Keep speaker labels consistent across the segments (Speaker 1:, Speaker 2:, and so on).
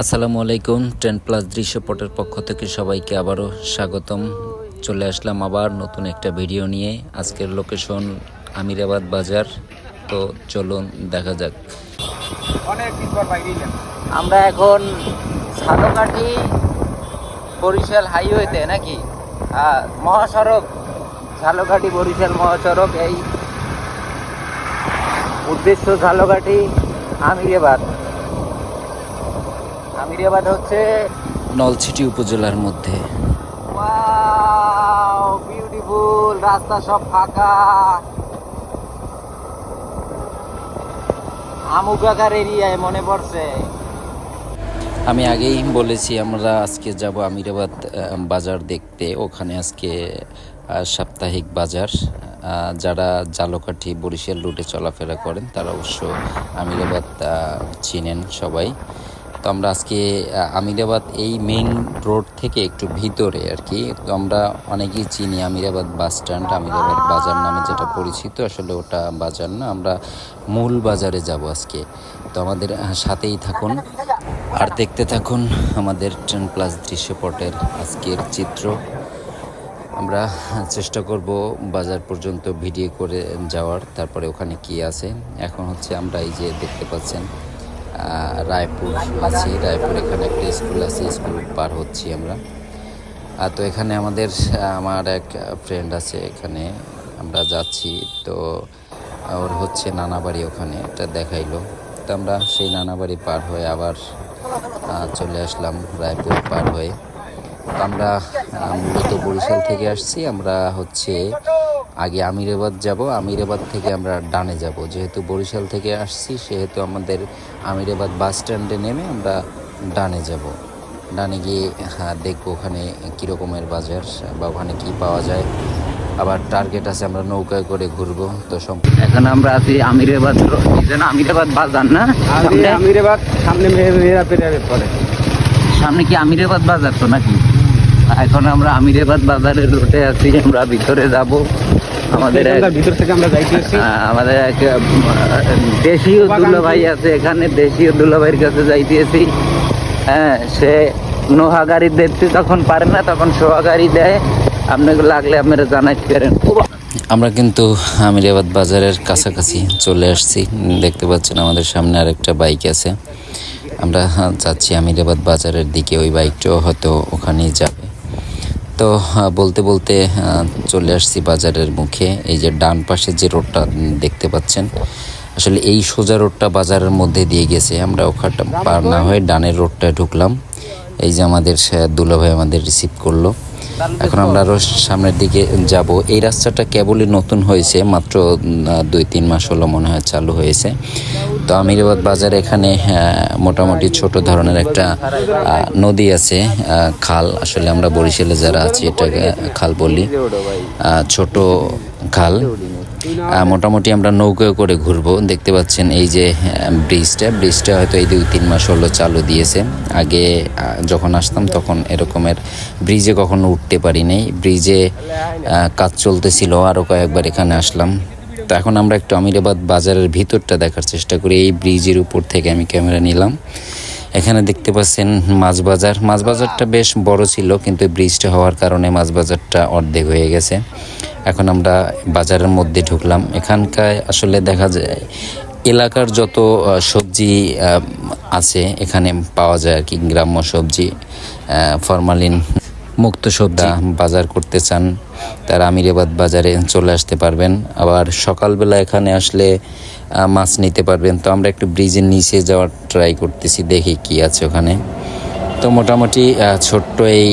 Speaker 1: আসসালামু আলাইকুম, ten plus দৃশ্যপটের পক্ষ থেকে সবাইকে আবারও স্বাগতম। চলে আসলাম আবার নতুন একটা ভিডিও নিয়ে। আজকের লোকেশন আমিরাবাদ বাজার। তো চলুন দেখা যাক। আমরা এখন ঝালকাঠি বরিশাল হাইওয়েতে নাকি? মহাসড়ক ঝালকাঠি বরিশাল মহাসড়ক, এই উদ্দেশ্য ঝালকাঠি আমিরাবাদ। হচ্ছে নলছিটি উপজেলার মধ্যে। বিউটিফুল রাস্তা সব ফাঁকা। আমুকাকার এরিয়ায় মনে পড়ছে। আমি আগেই বলেছি আমরা আজকে যাব আমিরাবাদ বাজার দেখতে। ওখানে আজকে সাপ্তাহিক বাজার। যারা জালকাঠি বরিশাল রুটে চলাফেরা করেন তারা অবশ্য আমিরাবাদ চিনেন সবাই। তো আমরা আজকে আমিরাবাদ এই মেইন রোড থেকে একটু ভিতরে আর কি। তো আমরা অনেকেই চিনি আমিরাবাদ বাস স্ট্যান্ড আমিরাবাদ বাজার নামে যেটা পরিচিত, আসলে ওটা বাজার না, আমরা মূল বাজারে যাব আজকে। তো আমাদের সাথেই থাকুন। আর দেখতে থাকুন আমাদের টেন প্লাস দৃশ্যপটের আজকের চিত্র। আমরা চেষ্টা করব বাজার পর্যন্ত ভিডিও করে যাওয়ার, তারপরে ওখানে কি আছে। এখন হচ্ছে আমরা এই যে দেখতে পাচ্ছেন রায়পুর আছি। রায়পুর এখানে একটা স্কুল আছে, স্কুল পার হচ্ছি আমরা। আর তো এখানে আমাদের আমার এক ফ্রেন্ড আছে এখানে, আমরা যাচ্ছি। তো ওর হচ্ছে নানা বাড়ি ওখানে, এটা দেখাইলো। তো আমরা সেই নানা বাড়ি পার হয়ে আবার চলে আসলাম রায়পুর পার হয়ে। আমরা মূলত বরিশাল থেকে আসছি। আমরা হচ্ছে আগে আমিরাবাদ যাব আমিরাবাদ থেকে আমরা ডানে যাব। যেহেতু বরিশাল থেকে আসছি সেহেতু আমাদের আমিরাবাদ বাস স্ট্যান্ডে নেমে আমরা ডানে যাব। ডানে গিয়ে হ্যাঁ, দেখব ওখানে কীরকমের বাজার বা ওখানে কী পাওয়া যায়। আবার টার্গেট আছে আমরা নৌকায় করে ঘুরবো। তো সম্পূর্ণ এখন আমরা আছি আমিরাবাদ যেন আমিরাবাদ বাজার না?
Speaker 2: আমিরাবাদ সামনে মেয়েরা পেরে। পড়ে
Speaker 1: সামনে কি আমিরাবাদ বাজার তো নাকি? এখন আমরা আমিরাবাদ বাজারের রুটে আছি আমরা ভিতরে যাব। আমাদের
Speaker 2: ভিতর থেকে আমরা যাইতেছি
Speaker 1: আমাদের এক দেশীয় দুলা ভাই আছে এখানে দেশীয় দুলা ভাইয়ের কাছে যাইতেছি হ্যাঁ সে নোহা গাড়ি দেখতে তখন পারে না তখন সোহা গাড়ি দেয়। আপনাকে লাগলে আপনারা জানাইতে পারেন। আমরা কিন্তু আমিরাবাদ বাজারের কাছাকাছি চলে আসছি। দেখতে পাচ্ছেন আমাদের সামনে আরেকটা বাইক আছে। আমরা যাচ্ছি আমিরাবাদ বাজারের দিকে। ওই বাইকটাও হয়তো ওখানেই যাবে। তো বলতে বলতে চলে আসছি বাজারের মুখে। এই যে ডান পাশে যে রোডটা দেখতে পাচ্ছেন, আসলে এই সোজা রোডটা বাজারের মধ্যে দিয়ে গেছে। আমরা ওখানটা পার না হয়ে ডানের রোডটায় ঢুকলাম। এই যে আমাদের দুলাভাই আমাদের রিসিভ করল। এখন আমরা আরও সামনের দিকে যাব। এই রাস্তাটা কেবলই নতুন হয়েছে, মাত্র দুই, তিন মাস হলো মনে হয় চালু হয়েছে। তো আমিরাবাদ বাজার এখানে মোটামুটি ছোট ধরনের একটা নদী আছে খাল। আসলে আমরা বরিশালে যারা আছি, এটাকে খাল বলি। ছোট খাল। মোটামুটি আমরা নৌকায় করে ঘুরবো। দেখতে পাচ্ছেন এই যে ব্রিজটা। ব্রিজটা হয়তো এই দুই তিন মাস হলো চালু দিয়েছে। আগে যখন আসতাম তখন এরকমের ব্রিজে কখনো উঠতে পারি নাই। ব্রিজে কাজ চলতেছিল। আরও কয়েকবার এখানে আসলাম। তো এখন আমরা একটু আমিরাবাদ বাজারের ভিতরটা দেখার চেষ্টা করি। এই ব্রিজের উপর থেকে আমি ক্যামেরা নিলাম। এখানে দেখতে পাচ্ছেন মাছ বাজার মাছ বাজারটা বেশ বড় ছিল, কিন্তু ব্রিজটা হওয়ার কারণে মাছ বাজারটা অর্ধেক হয়ে গেছে। এখন আমরা বাজারের মধ্যে ঢুকলাম। এখানকার আসলে দেখা যায়, এলাকার যত সবজি আছে, এখানে পাওয়া যায় আর কি। গ্রাম্য সবজি ফরমালিন মুক্ত সবজি বাজার করতে চান তারা আমিরাবাদ বাজারে চলে আসতে পারবেন। আবার সকালবেলা এখানে আসলে মাছ নিতে পারবেন। তো আমরা একটু ব্রিজের নিচে যাওয়ার ট্রাই করতেছি দেখি কি আছে ওখানে। তো মোটামুটি ছোট্ট এই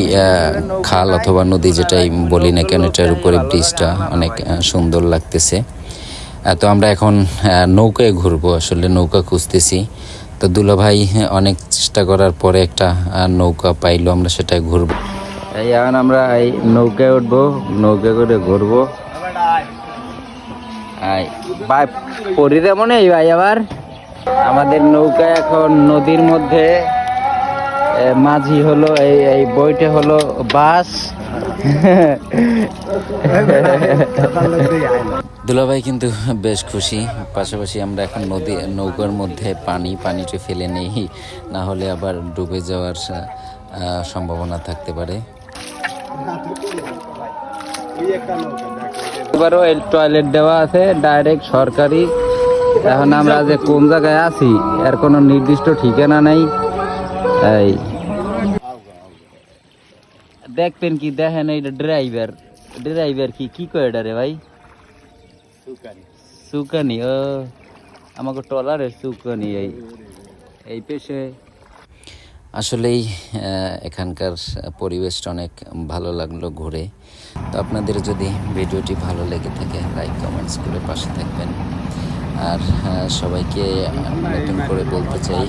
Speaker 1: খাল অথবা নদী যেটাই বলি না কেন এটার উপরে ব্রিজটা অনেক সুন্দর লাগতেছে। তো আমরা এখন নৌকায় ঘুরবো আসলে নৌকা খুঁজতেছি। তো দুলাভাই অনেক চেষ্টা করার পরে একটা নৌকা পাইলো আমরা সেটাই ঘুরবো। এই এখন আমরা এই নৌকায় উঠবো নৌকা করে ঘুরবো। এই, ভাই মনে হয় ভাই আবার? আমাদের নৌকা এখন নদীর মধ্যে মাঝি হলো এই এই বইটা হলো বাস। দুলাভাই কিন্তু বেশ খুশি। পাশাপাশি আমরা এখন নদী নৌকার মধ্যে পানি পানিটা ফেলে নেই না হলে আবার ডুবে যাওয়ার সম্ভাবনা থাকতে পারে। এবারও এই টয়লেট দেওয়া আছে ডাইরেক্ট সরকারি। এখন আমরা যে কোন জায়গায় আছি এর কোনো নির্দিষ্ট ঠিকানা নেই। এই। দেখবেন কি দেখেন এইটা ড্রাইভার ড্রাইভার কি কি কয় এটা রে ভাই? সুকানি। ও। আমাকে টলারের সুকানি এই। এই পেশে। আসলেই এখানকার পরিবেশটা অনেক ভালো লাগল ঘুরে। তো আপনাদের যদি ভিডিওটি ভালো লেগে থাকে, লাইক, কমেন্টস করে পাশে থাকবেন। আর সবাইকে নতুন করে বলতে চাই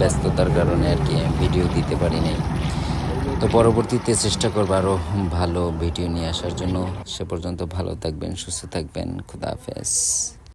Speaker 1: ব্যস্ততার কারণে আর কি ভিডিও দিতে পারি নাই। তো পরবর্তীতে চেষ্টা করব আরও ভালো ভিডিও নিয়ে আসার জন্য। সে পর্যন্ত ভালো থাকবেন, সুস্থ থাকবেন, খুদা হাফেজ।